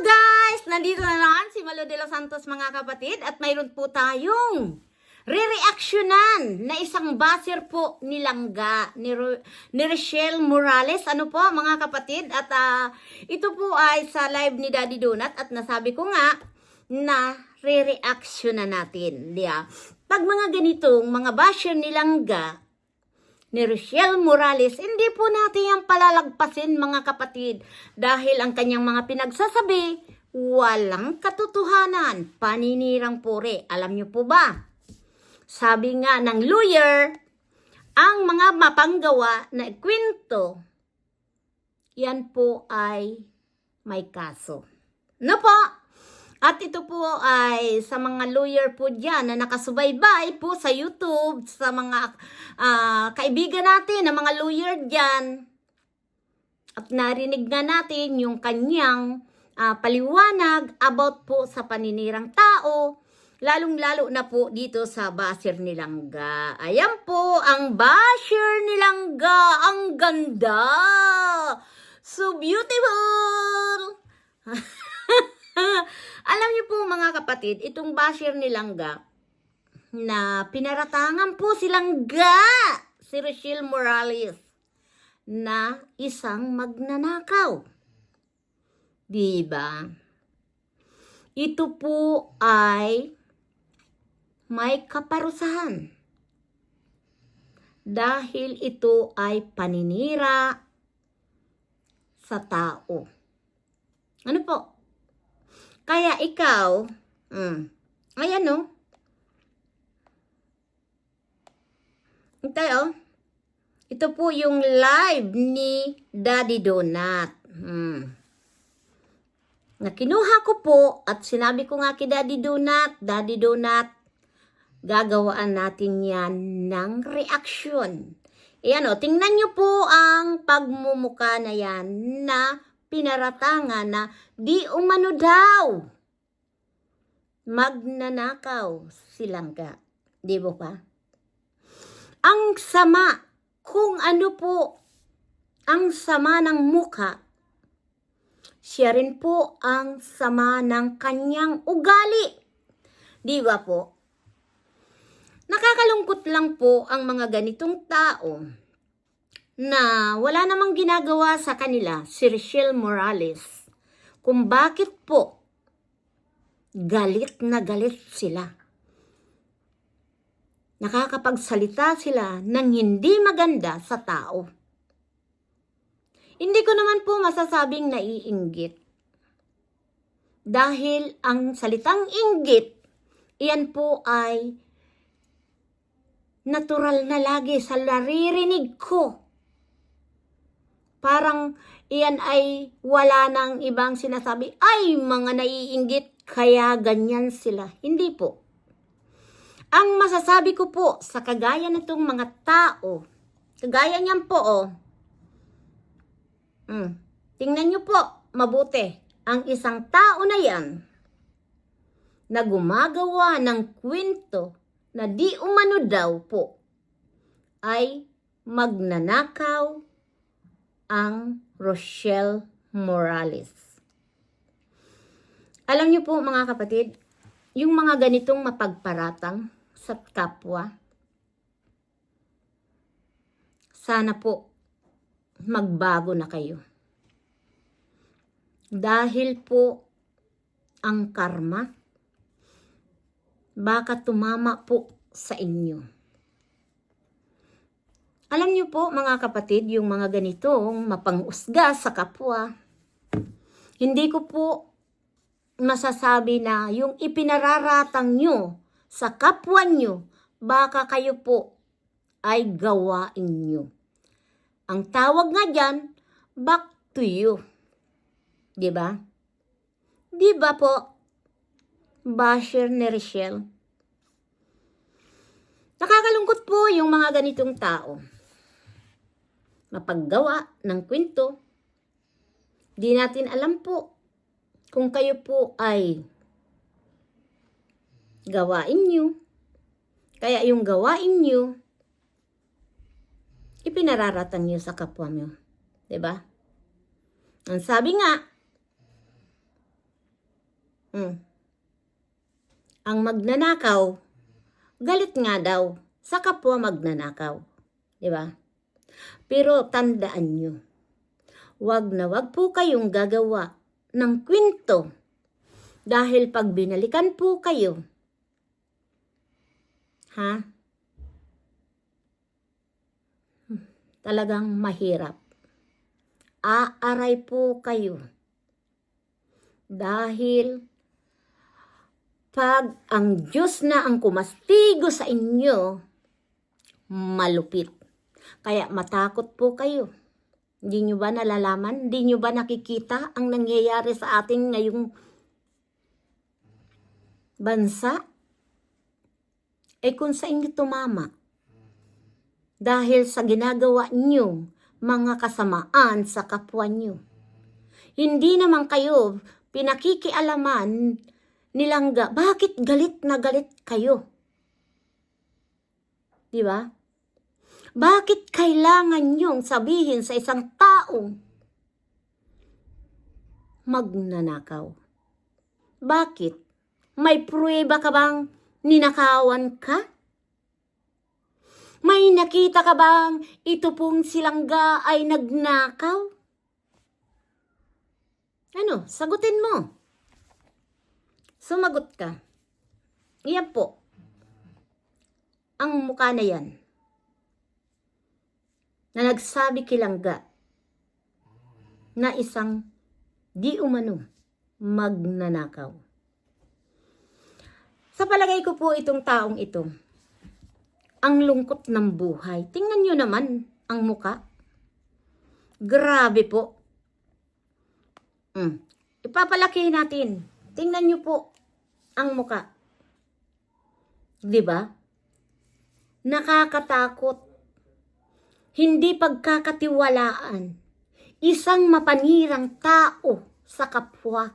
guys! Nandito na naman si Malo de los Santos mga kapatid at mayroon po tayong re-reactionan na isang baser po ni Langga, ni, Ro- ni Rochelle Morales. Ano po mga kapatid? At ah, ito po ay sa live ni Daddy Donut at nasabi ko nga na re-reactionan natin. Diya. Pag mga ganitong mga basher ni Langga, ni Rochelle Morales, hindi po natin yan palalagpasin mga kapatid dahil ang kanyang mga pinagsasabi, walang katotohanan, paninirang puri. Alam niyo po ba? Sabi nga ng lawyer, ang mga mapanggawa na kwento, yan po ay may kaso. No po? At ito po ay sa mga lawyer po dyan na nakasubaybay po sa YouTube, sa mga ah, kaibigan natin na mga lawyer dyan. At narinig nga natin yung kanyang ah, paliwanag about po sa paninirang tao, lalong-lalo na po dito sa basher ni Langga. Ayan po ang basher ni Langga. Ang ganda! So beautiful! Alam niyo po mga kapatid, itong basher ni Langga na pinaratangan po silang ga si Rochelle Morales na isang magnanakaw. Diba? Ito po ay may kaparusahan. Dahil ito ay paninira sa tao. Ano po? Kaya ikaw, mm, ayan no. Ito oh. Ito po yung live ni Daddy Donut. Hmm. Na kinuha ko po at sinabi ko nga kay Daddy Donut, Daddy Donut, gagawaan natin yan ng reaction. Ayan o, tingnan nyo po ang pagmumuka na yan na pinaratangan na di umano daw magnanakaw silang ka. Di ba pa? Ang sama, kung ano po ang sama ng muka, siya rin po ang sama ng kanyang ugali. Di ba po? Nakakalungkot lang po ang mga ganitong tao na wala namang ginagawa sa kanila si Rochelle Morales kung bakit po galit na galit sila. Nakakapagsalita sila ng hindi maganda sa tao. Hindi ko naman po masasabing naiinggit. Dahil ang salitang inggit, iyan po ay natural na lagi sa naririnig ko. Parang iyan ay wala nang ibang sinasabi, ay mga naiinggit, kaya ganyan sila. Hindi po. Ang masasabi ko po sa kagaya nitong mga tao, kagaya niyan po oh, mm, tingnan niyo po, mabuti, ang isang tao na yan, na gumagawa ng kwento na di umano daw po, ay magnanakaw ang Rochelle Morales. Alam niyo po mga kapatid, yung mga ganitong mapagparatang sa kapwa, sana po magbago na kayo. Dahil po ang karma, baka tumama po sa inyo. Alam niyo po mga kapatid, yung mga ganitong mapangusga sa kapwa, hindi ko po masasabi na yung ipinararatang nyo sa kapwa nyo, baka kayo po ay gawain nyo. Ang tawag nga dyan, back to you. Di ba? Di ba po, basher ni Rochelle? Nakakalungkot po yung mga ganitong tao. Mapaggawa ng kwento. Di natin alam po kung kayo po ay gawain nyo. Kaya yung gawain nyo, ipinararatang nyo sa kapwa nyo. ba? Ang sabi nga, Hmm. Ang magnanakaw, galit nga daw sa kapwa magnanakaw. Ba? Pero tandaan nyo, wag na wag po kayong gagawa ng kwento dahil pag binalikan po kayo, ha? Talagang mahirap. Aaray po kayo. Dahil pag ang Diyos na ang kumastigo sa inyo, malupit. Kaya matakot po kayo. Hindi nyo ba nalalaman? Hindi nyo ba nakikita ang nangyayari sa ating ngayong bansa? Eh kung sa inyo tumama, dahil sa ginagawa nyo, mga kasamaan sa kapwa nyo. Hindi naman kayo pinakikialaman nilangga, bakit galit na galit kayo? Di ba? Bakit kailangan nyong sabihin sa isang taong magnanakaw? Bakit? May pruweba ka bang ninakawan ka? May nakita ka bang ito pong silangga ay nagnakaw? Ano, sagutin mo. Sumagot ka. Iyan po. Ang mukha na yan. Na nagsabi kilangga na isang di umano magnanakaw. Sa palagay ko po itong taong ito, ang lungkot ng buhay. Tingnan nyo naman ang muka. Grabe po. Mm. Ipapalaki natin. Tingnan nyo po ang muka. Di ba? Nakakatakot. Hindi pagkakatiwalaan. Isang mapanirang tao sa kapwa.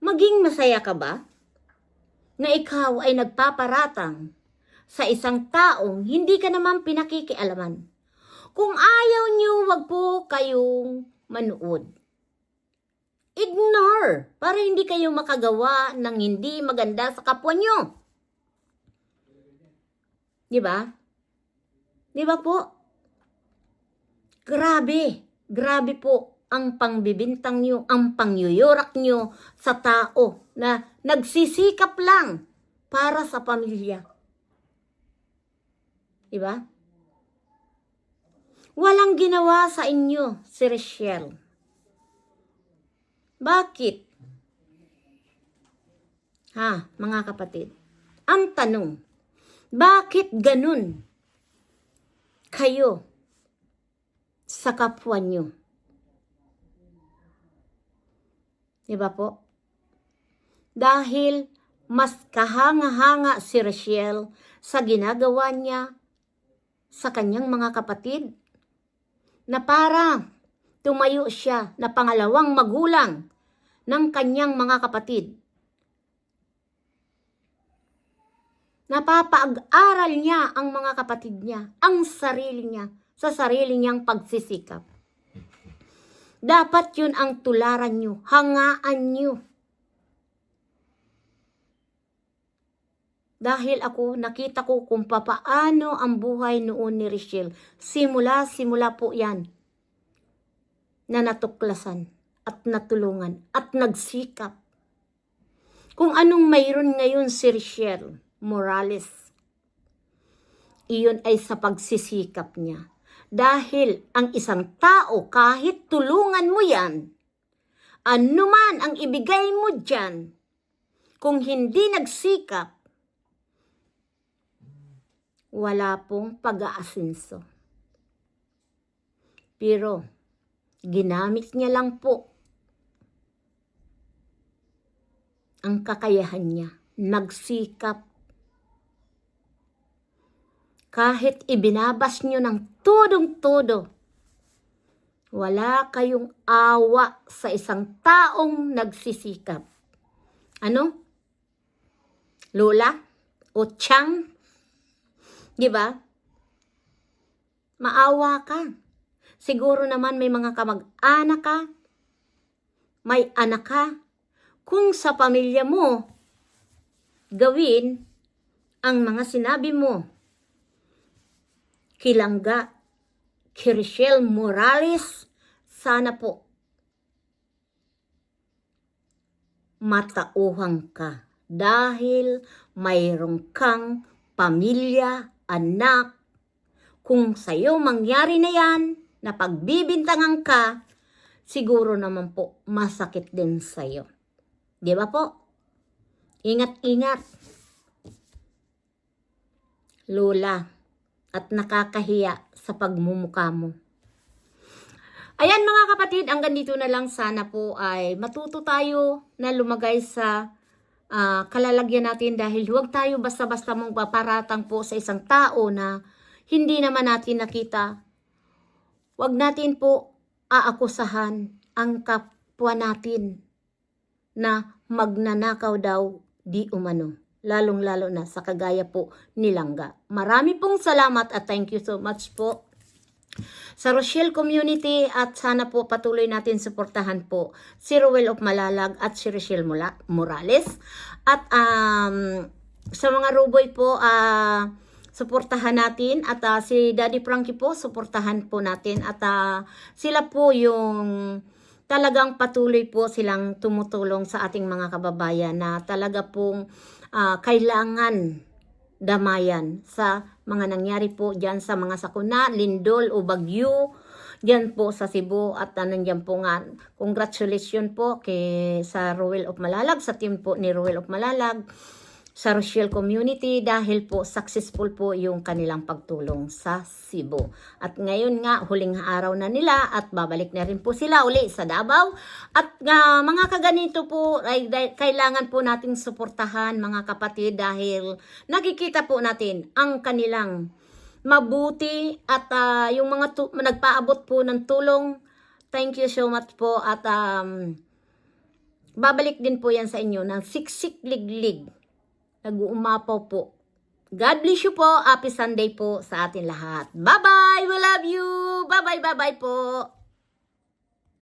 Maging masaya ka ba? Na ikaw ay nagpaparatang sa isang taong hindi ka naman pinakikialaman. Kung ayaw niyo, wag po kayong manood. Ignore para hindi kayo makagawa ng hindi maganda sa kapwa nyo. Di ba? Di ba po? Grabe, grabe po ang pangbibintang nyo, ang pangyuyurak nyo sa tao na nagsisikap lang para sa pamilya. Di ba? Walang ginawa sa inyo si Rachel. Bakit? Ha, mga kapatid. Ang tanong, bakit ganun kayo sa kapwa nyo? Di ba po? Dahil mas kahanga-hanga si Rachel sa ginagawa niya sa kanyang mga kapatid na para tumayo siya na pangalawang magulang ng kanyang mga kapatid. Napapag-aral niya ang mga kapatid niya, ang sarili niya, sa sarili niyang pagsisikap. Dapat yun ang tularan niyo, hangaan niyo. Dahil ako, nakita ko kung papaano ang buhay noon ni Rachel. Simula, simula po yan na natuklasan at natulungan at nagsikap. Kung anong mayroon ngayon si Rachel Morales, iyon ay sa pagsisikap niya. Dahil ang isang tao, kahit tulungan mo yan, anuman ang ibigay mo dyan, kung hindi nagsikap, wala pong pag-aasinso. Pero, ginamit niya lang po ang kakayahan niya. Nagsikap. Kahit ibinabas niyo ng tudong-tudo, wala kayong awa sa isang taong nagsisikap. Ano? Lola? O Chang? Di ba? Maawa ka. Siguro naman may mga kamag-anak ka, may anak ka. kung sa pamilya mo gawin ang mga sinabi mo. Kilangga, Kirishel Morales, sana po matauhang ka dahil mayroong kang pamilya, anak. Kung sa'yo mangyari na yan, na pagbibintangan ka, siguro naman po masakit din sa'yo. Di ba po? Ingat-ingat. Lola, at nakakahiya sa pagmumuka mo. Ayan mga kapatid, hanggang dito na lang sana po ay matuto tayo na lumagay sa ah, kalalagyan natin dahil huwag tayo basta-basta mong paparatang po sa isang tao na hindi naman natin nakita. Huwag natin po aakusahan ang kapwa natin na magnanakaw daw di umano. Lalong-lalo na sa kagaya po ni Langga. Marami pong salamat at thank you so much po sa Rochelle Community at sana po patuloy natin suportahan po si Ruel of Malalag at si Rochelle Morales. At um, sa mga Ruboy po, ah, suportahan natin at ah, si Daddy Frankie po, suportahan po natin at ah, sila po yung talagang patuloy po silang tumutulong sa ating mga kababayan na talaga pong ah, kailangan damayan sa mga nangyari po dyan sa mga sakuna, lindol o bagyo. Dyan po sa Cebu at uh, nandiyan po nga. Congratulations po kay sa Royal of Malalag sa team po ni Royal of Malalag sa Rochelle Community dahil po successful po yung kanilang pagtulong sa Cebu. At ngayon nga, huling araw na nila at babalik na rin po sila uli sa Davao. At nga, mga kaganito po, ay, kailangan po nating suportahan mga kapatid dahil nakikita po natin ang kanilang mabuti at ah, yung mga nagpaabot po ng tulong. Thank you so much po at um, babalik din po yan sa inyo ng siksik liglig nag-uumapaw po. God bless you po. Happy Sunday po sa atin lahat. Bye-bye. We love you. Bye-bye, bye-bye po.